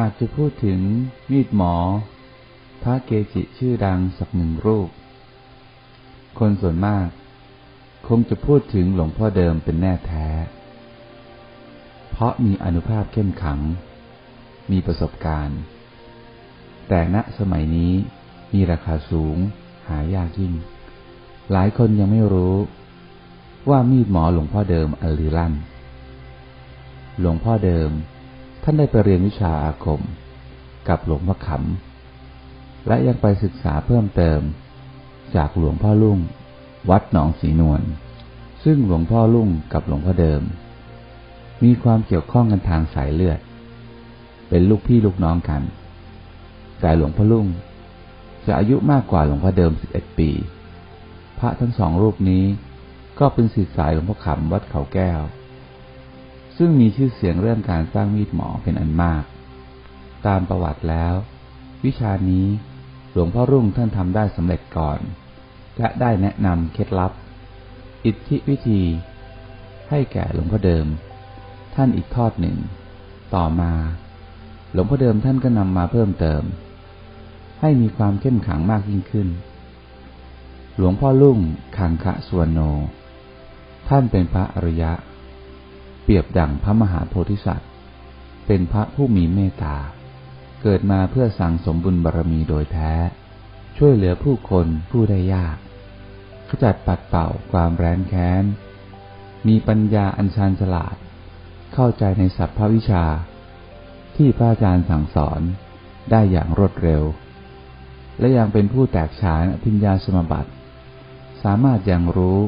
หากจะพูดถึงมีดหมอ พระเกจิชื่อดังสักหนึ่งรูป คนส่วนมาก คงจะพูดถึงหลวงพ่อเดิมเป็นแน่แท้ เพราะมีอนุภาพเข้มขัง มีประสบการณ์ แต่ณสมัยนี้มีราคาสูง หายากยิ่ง หลายคนยังไม่รู้ ว่ามีดหมอหลวงพ่อเดิมอันลือลั่น หลวงพ่อเดิม ท่านได้ไปเรียนวิชาอาคม กับหลวงพ่อขำและยังไปศึกษาเพิ่มเติม จากหลวงพ่อลุ่ง วัดหนองสีนวลซึ่งหลวงพ่อลุ่งกับหลวงพ่อเดิม มีความเกี่ยวข้องกันทางสายเลือด เป็นลูกพี่ลูกน้องกัน แต่หลวงพ่อลุ่ง จะอายุมากกว่าหลวงพ่อเดิม11ปี พระทั้งสองรูปนี้ก็เป็นศิษย์สายหลวงพ่อขำวัดเขาแก้ว ซึ่งมีชื่อเสียงเรื่องการสร้างมีดหมอเป็นอันมาก ตามประวัติแล้ว วิชานี้หลวงพ่อรุ่งท่านทำได้สำเร็จก่อน และได้แนะนำเคล็ดลับ อิทธิวิธี ให้แก่หลวงพ่อเดิม ท่านอีกทอดหนึ่ง ต่อมา หลวงพ่อเดิมท่านก็นำมาเพิ่มเติม ให้มีความเข้มขังมากยิ่งขึ้น หลวงพ่อลุ่งคังคะสวนโน ท่านเป็นพระอริยะ เปรียบดั่งพระมหาโพธิสัตว์ เป็นพระผู้มีเมตตา เกิดมาเพื่อสั่งสมบุญบารมีโดยแท้ ช่วยเหลือผู้คนผู้ได้ยาก ขจัดปัดเป่าความแร้นแค้น มีปัญญาอัญชันฉลาด เข้าใจในสัพพวิชา ที่พระอาจารย์สั่งสอนได้อย่างรวดเร็ว และยังเป็นผู้แตกฉานอภิญญาสมบัติ สามารถยังรู้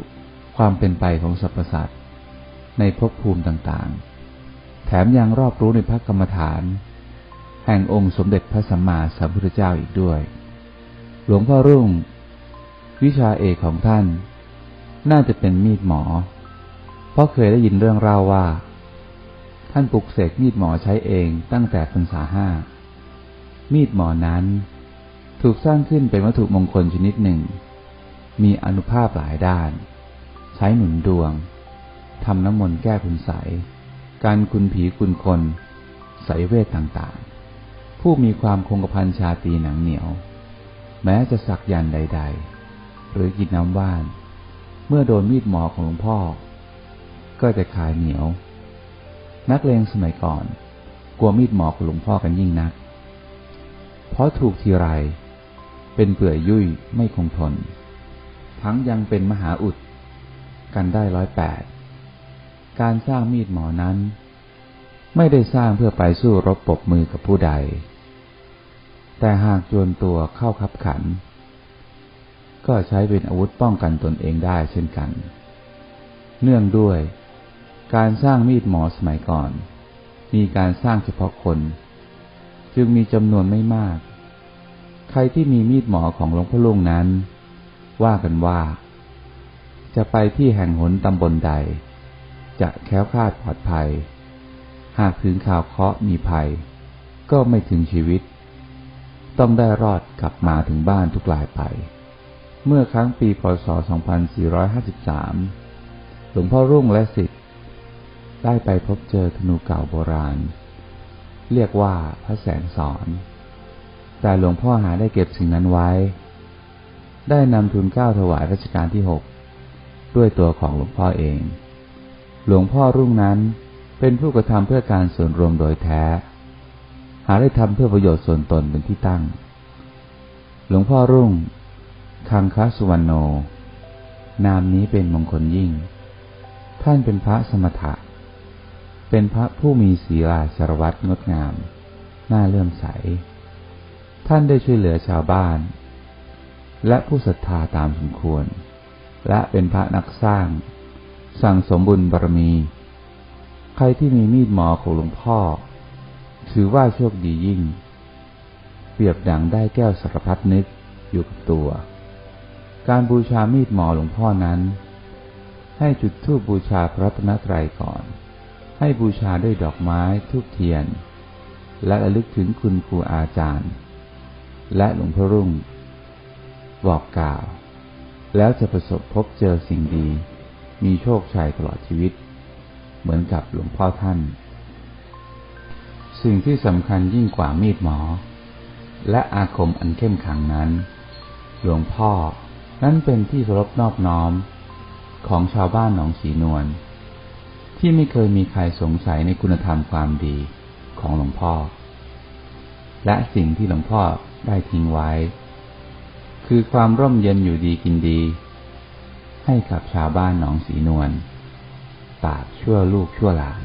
ความเป็นไปของสรรพสัตว์ในภพภูมิต่างๆ แถมยังรอบรู้ในพระกรรมฐาน แห่งองค์สมเด็จพระสัมมาสัมพุทธเจ้าอีกด้วย หลวงพ่อรุ่ง วิชาเอกของท่าน น่าจะเป็นมีดหมอ เพราะเคยได้ยินเรื่องเล่าว่า ท่านปลุกเสกมีดหมอใช้เองตั้งแต่พรรษาห้ามีดหมอนั้น ถูกสร้างขึ้นเป็นวัตถุมงคลชนิดหนึ่ง มีอนุภาพหลายด้าน ใช้หนุนดวงทำน้ำมนต์แก้คุณใสยการคุณผีคุณคนใสยเวทต่างๆ ผู้มีความคงกระพันชาตีหนังเหนียว แม้จะสักยันใด ๆ หรือกินน้ำว่าน เมื่อโดนมีดหมอของหลวงพ่อ ก็จะคายเหนียว นักเลงสมัยก่อน กลัวมีดหมอของหลวงพ่อกันยิ่งนัก เพราะถูกทีไร เป็นเปื่อยยุ่ยไม่คงทน ทั้งยังเป็นมหาอุด กันได้ร้อยแปด การสร้างมีดหมอนั้น ไม่ได้สร้างเพื่อไปสู้รบปบมือกับผู้ใด แต่หากจวนตัวเข้าคับขัน ก็ใช้เป็นอาวุธป้องกันตนเองได้เช่นกัน เนื่องด้วยการสร้างมีดหมอสมัยก่อน มีการสร้างเฉพาะคน จึงมีจำนวนไม่มาก ใครที่มีมีดหมอของหลวงพ่อลุงนั้น ว่ากันว่า จะไปที่แห่งหนตำบลใด จะแค้วคลาดปลอดภัย หากถึงข่าวเคราะห์มีภัย ก็ไม่ถึงชีวิต ต้องได้รอดกลับมาถึงบ้านทุกลายไป เมื่อครั้งปีพศ 2453 หลวงพ่อรุ่งและสิทธิ์ได้ไปพบเจอธนูเก่าโบราณ เรียกว่าพระแสงสอน แต่หลวงพ่อหาได้เก็บสิ่งนั้นไว้ ได้นำทุนเก้าถวายรัชกาลที่หกด้วยตัวของหลวงพ่อเอง หลวงพ่อรุ่งนั้นเป็นผู้กระทำเพื่อการส่วนรวมโดยแท้ หาได้ทำเพื่อประโยชน์ส่วนตนเป็นที่ตั้ง หลวงพ่อรุ่ง คังคสุวรรณโน นามนี้เป็นมงคลยิ่ง ท่านเป็นพระสมถะ เป็นพระผู้มีศีลาชรวัตงดงาม น่าเลื่อมใส ท่านได้ช่วยเหลือชาวบ้าน และผู้ศรัทธาตามสมควร และเป็นพระนักสร้าง สั่งสมบุญบารมี ใครที่มีมีดหมอของหลวงพ่อ ถือว่าโชคดียิ่ง เปรียบดังได้แก้วสารพัดนึกอยู่กับตัว การบูชามีดหมอหลวงพ่อนั้น ให้จุดธูปบูชาพระรัตนตรัยก่อน ให้บูชาด้วยดอกไม้ทูบเทียน และระลึกถึงคุณครูอาจารย์ และหลวงพ่อรุ่ง บอกกล่าว แล้วจะประสบพบเจอสิ่งดี มีโชคชัยตลอดชีวิต เหมือนกับหลวงพ่อท่าน สิ่งที่สำคัญยิ่งกว่ามีดหมอ และอาคมอันเข้มขังนั้น หลวงพ่อนั้นเป็นที่เคารพนอบน้อมของชาวบ้านหนองสีนวลที่ไม่เคยมีใครสงสัยในคุณธรรมความดีของหลวงพ่อ และสิ่งที่หลวงพ่อ ได้ทิ้งไว้ คือความร่มเย็นอยู่ดีกินดี ให้กับชาวบ้านหนองสีนวลตากชั่วลูกชั่วหลาน